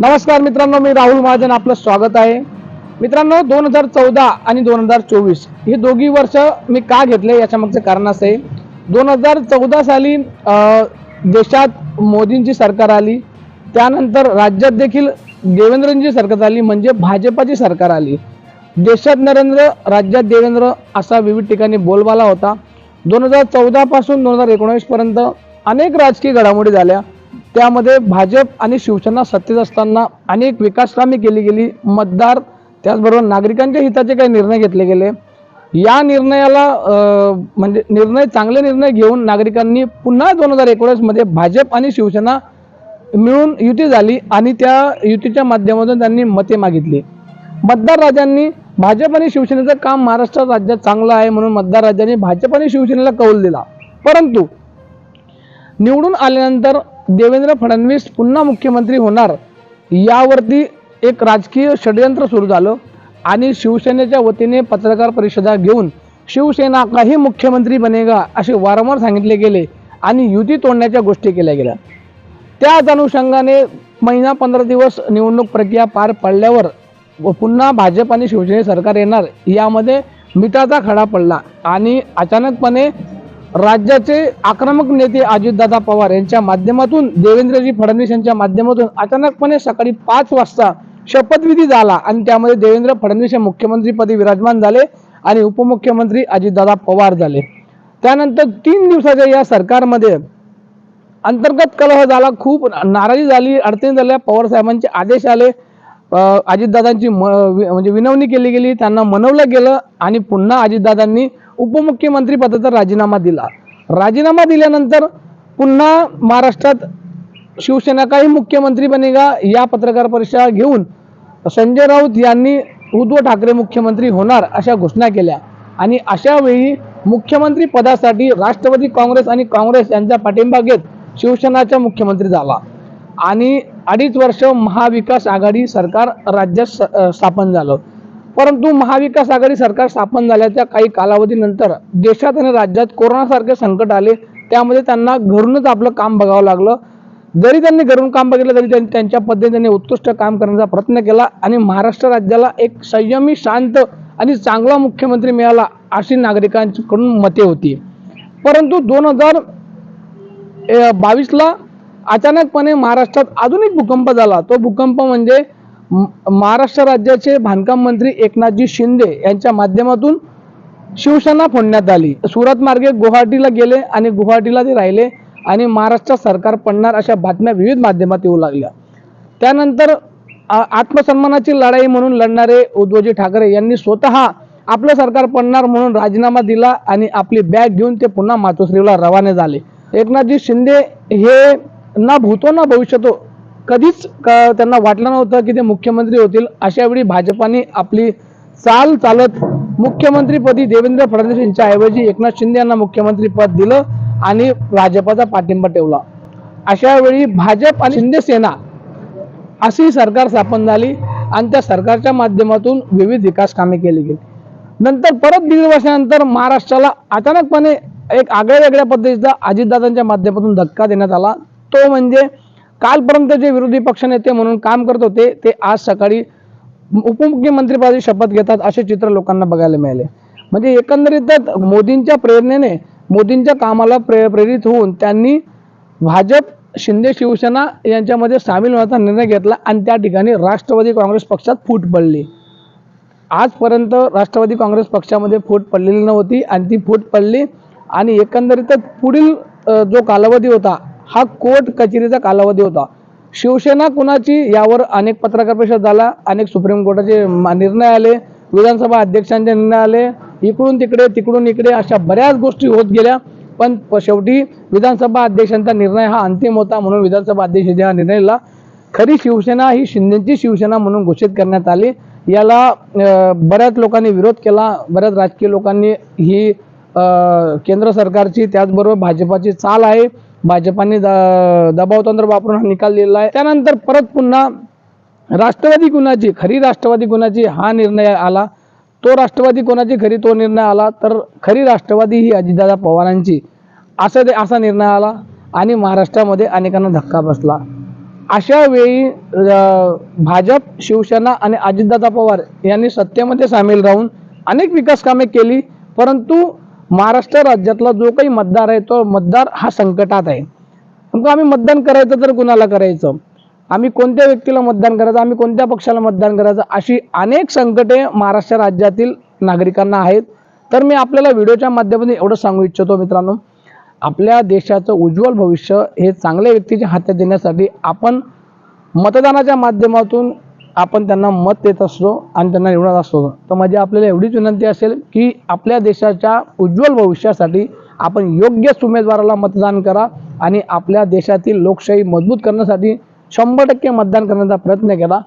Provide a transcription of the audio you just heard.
नमस्कार मित्रांनो मी राहुल महाजन आपलं स्वागत आहे. मित्रांनो दोन हजार चौदा आणि दोन हजार चोवीस ही दोघी वर्ष मी का घेतले याच्या मागचं कारण असं आहे. दोन हजार चौदा साली देशात मोदींची सरकार आली. त्यानंतर राज्यात देखील देवेंद्रांची सरकार आली म्हणजे भाजपाची सरकार आली. देशात नरेंद्र राज्यात देवेंद्र असा विविध ठिकाणी बोलबाला होता. दोन हजार चौदापासून दोन हजार एकोणीसपर्यंत अनेक राजकीय घडामोडी झाल्या. त्यामध्ये भाजप आणि शिवसेना सत्तेत असताना अनेक विकासकामे केली गेली. मतदार त्याचबरोबर नागरिकांच्या हिताचे काही निर्णय घेतले गेले. या निर्णयाला अं, म्हणजे निर्णय चांगले निर्णय घेऊन नागरिकांनी पुन्हा दोन हजार एकोणीसमध्ये भाजप आणि शिवसेना मिळून युती झाली आणि त्या युतीच्या माध्यमातून त्यांनी मते मागितली. मतदार राजांनी भाजप आणि शिवसेनेचं काम महाराष्ट्र राज्यात चांगलं आहे म्हणून मतदार राजांनी भाजप आणि शिवसेनेला कौल दिला. परंतु निवडून आल्यानंतर देवेंद्र फडणवीस पुन्हा मुख्यमंत्री होणार यावरती एक राजकीय षडयंत्र सुरू झालं आणि शिवसेनेच्या वतीने पत्रकार परिषदा घेऊन शिवसेना काही मुख्यमंत्री बनेगा असे वारंवार सांगितले गेले आणि युती तोडण्याच्या गोष्टी केल्या गेल्या. त्याच अनुषंगाने महिना पंधरा दिवस निवडणूक प्रक्रिया पार पडल्यावर व पुन्हा भाजप आणि शिवसेने सरकार येणार यामध्ये मिठाचा खडा पडला आणि अचानकपणे राज्याचे आक्रमक नेते अजितदादा पवार यांच्या माध्यमातून देवेंद्रजी फडणवीस यांच्या माध्यमातून अचानकपणे सकाळी पाच वाजता शपथविधी झाला आणि त्यामध्ये देवेंद्र फडणवीस हे मुख्यमंत्रीपदी विराजमान झाले आणि उपमुख्यमंत्री अजितदादा पवार झाले. त्यानंतर तीन दिवसाच्या या सरकारमध्ये अंतर्गत कलह झाला खूप नाराजी झाली अडचणी झाल्या पवार साहेबांचे आदेश आले. अजितदादांची म वि- म्हणजे विनवणी केली गेली त्यांना मनवलं गेलं आणि पुन्हा अजितदादांनी उपमुख्यमंत्री पदाचा राजीनामा दिला. राजीनामा दिल्यानंतर पुन्हा महाराष्ट्रात शिवसेना काही मुख्यमंत्री बनेगा या पत्रकार परिषद घेऊन संजय राऊत यांनी उद्धव ठाकरे मुख्यमंत्री होणार अशा घोषणा केल्या. आणि अशा वेळी मुख्यमंत्री पदासाठी राष्ट्रवादी काँग्रेस आणि काँग्रेस यांचा पाठिंबा घेत शिवसेनाचा मुख्यमंत्री झाला. आणि अडीच वर्ष महाविकास आघाडी सरकार राज्यात स्थापन झालं. परंतु महाविकास आघाडी सरकार स्थापन झाल्याच्या काही कालावधीनंतर देशात आणि राज्यात कोरोनासारखे संकट आले. त्यामध्ये त्यांना घरूनच आपलं काम बघावं लागलं. जरी त्यांनी घरून काम बघितलं तरी त्यांनी त्यांच्या पद्धतीने त्यांनी उत्कृष्ट काम करण्याचा प्रयत्न केला आणि महाराष्ट्र राज्याला एक संयमी शांत आणि चांगला मुख्यमंत्री मिळाला अशी नागरिकांकडून मते होती. परंतु दोन हजार बावीसला अचानकपणे महाराष्ट्रात अजून एक भूकंप झाला. तो भूकंप म्हणजे महाराष्ट्र राज्याचे बांधकाम मंत्री एकनाथजी शिंदे यांच्या माध्यमातून शिवसेना फोडण्यात आली. सुरत मार्गे गुवाहाटीला गेले आणि गुवाहाटीला ते राहिले आणि महाराष्ट्र सरकार पडणार अशा बातम्या विविध माध्यमात येऊ लागल्या. त्यानंतर आ- आत्मसन्मानाची लढाई म्हणून लढणारे उद्धवजी ठाकरे यांनी स्वतः आपलं सरकार पडणार म्हणून राजीनामा दिला आणि आपली बॅग घेऊन ते पुन्हा मातोश्रीला रवाने झाले. एकनाथजी शिंदे हे ना भूतो ना भविष्यतो कधीच त्यांना वाटलं नव्हतं की ते मुख्यमंत्री होतील. अशावेळी भाजपाने आपली चाल चालत मुख्यमंत्रीपदी देवेंद्र फडणवीस यांच्या ऐवजी एकनाथ शिंदे यांना मुख्यमंत्री पद दिलं आणि भाजपाचा पाठिंबा ठेवला. अशा वेळी भाजप आणि शिंदे सेना अशी सरकार स्थापन झाली आणि त्या सरकारच्या माध्यमातून विविध विकास कामे केली गेली. नंतर परत दीड वर्षानंतर महाराष्ट्राला अचानकपणे एक आगळ्या वेगळ्या पद्धतीचा अजितदादांच्या माध्यमातून धक्का देण्यात आला. तो म्हणजे कालपर्यंत जे विरोधी पक्षनेते म्हणून काम करत होते ते आज सकाळी उपमुख्यमंत्रीपदी शपथ घेतात असे चित्र लोकांना बघायला मिळाले. म्हणजे एकंदरीतच मोदींच्या प्रेरणेने मोदींच्या कामाला प्रे प्रेरित होऊन त्यांनी भाजप शिंदे शिवसेना यांच्यामध्ये सामील होण्याचा निर्णय घेतला आणि त्या ठिकाणी राष्ट्रवादी काँग्रेस पक्षात फूट पडली. आजपर्यंत राष्ट्रवादी काँग्रेस पक्षामध्ये फूट पडलेली नव्हती आणि ती फूट पडली आणि एकंदरीतच पुढील जो कालावधी होता हा कोर्ट कचेरीचा कालावधी होता. शिवसेना कुणाची यावर अनेक पत्रकार परिषद झाला अनेक सुप्रीम कोर्टाचे निर्णय आले विधानसभा अध्यक्षांचे निर्णय आले. इकडून तिकडे तिकडून इकडे अशा बऱ्याच गोष्टी होत गेल्या पण प- शेवटी विधानसभा अध्यक्षांचा निर्णय हा अंतिम होता म्हणून विधानसभा अध्यक्षांनी हा निर्णयाला खरी शिवसेना ही शिंदेची शिवसेना म्हणून घोषित करण्यात आली. याला बऱ्याच लोकांनी विरोध केला बऱ्याच राजकीय लोकांनी ही केंद्र सरकारची त्याचबरोबर भाजपाची चाल आहे. भाजपाने द- दबावतंत्र वापरून हा निकाल दिलेला आहे. त्यानंतर परत पुन्हा राष्ट्रवादी कुणाची खरी राष्ट्रवादी कुणाची हा निर्णय आला. तो राष्ट्रवादी कोणाची खरी तो निर्णय आला. तर खरी राष्ट्रवादी ही अजितदादा पवारांची. असं ते असा निर्णय आला आणि महाराष्ट्रामध्ये अनेकांना धक्का बसला. अशा वेळी भाजप शिवसेना आणि अजितदादा पवार यांनी सत्तेमध्ये सामील राहून अनेक विकास कामे केली. परंतु महाराष्ट्र राज्यातला जो काही मतदार आहे तो मतदार हा संकटात आहे. मग आम्ही मतदान करायचं तर कुणाला करायचं? आम्ही कोणत्या व्यक्तीला मतदान करायचं? आम्ही कोणत्या पक्षाला मतदान करायचं? अशी अनेक संकटे महाराष्ट्र राज्यातील नागरिकांना आहेत. तर मी आपल्याला व्हिडिओच्या माध्यमातून एवढं सांगू इच्छितो मित्रांनो आपल्या देशाचं उज्ज्वल भविष्य हे चांगल्या व्यक्तीच्या हातात देण्यासाठी आपण मतदानाच्या माध्यमातून आपण त्यांना मत देत असतो आणि त्यांना निवडत असतो. तर माझी आपल्याला एवढीच विनंती असेल की आपल्या देशाच्या उज्ज्वल भविष्यासाठी आपण योग्यच उमेदवाराला मतदान करा आणि आपल्या देशातील लोकशाही मजबूत करण्यासाठी शंभर टक्के मतदान करण्याचा प्रयत्न केला.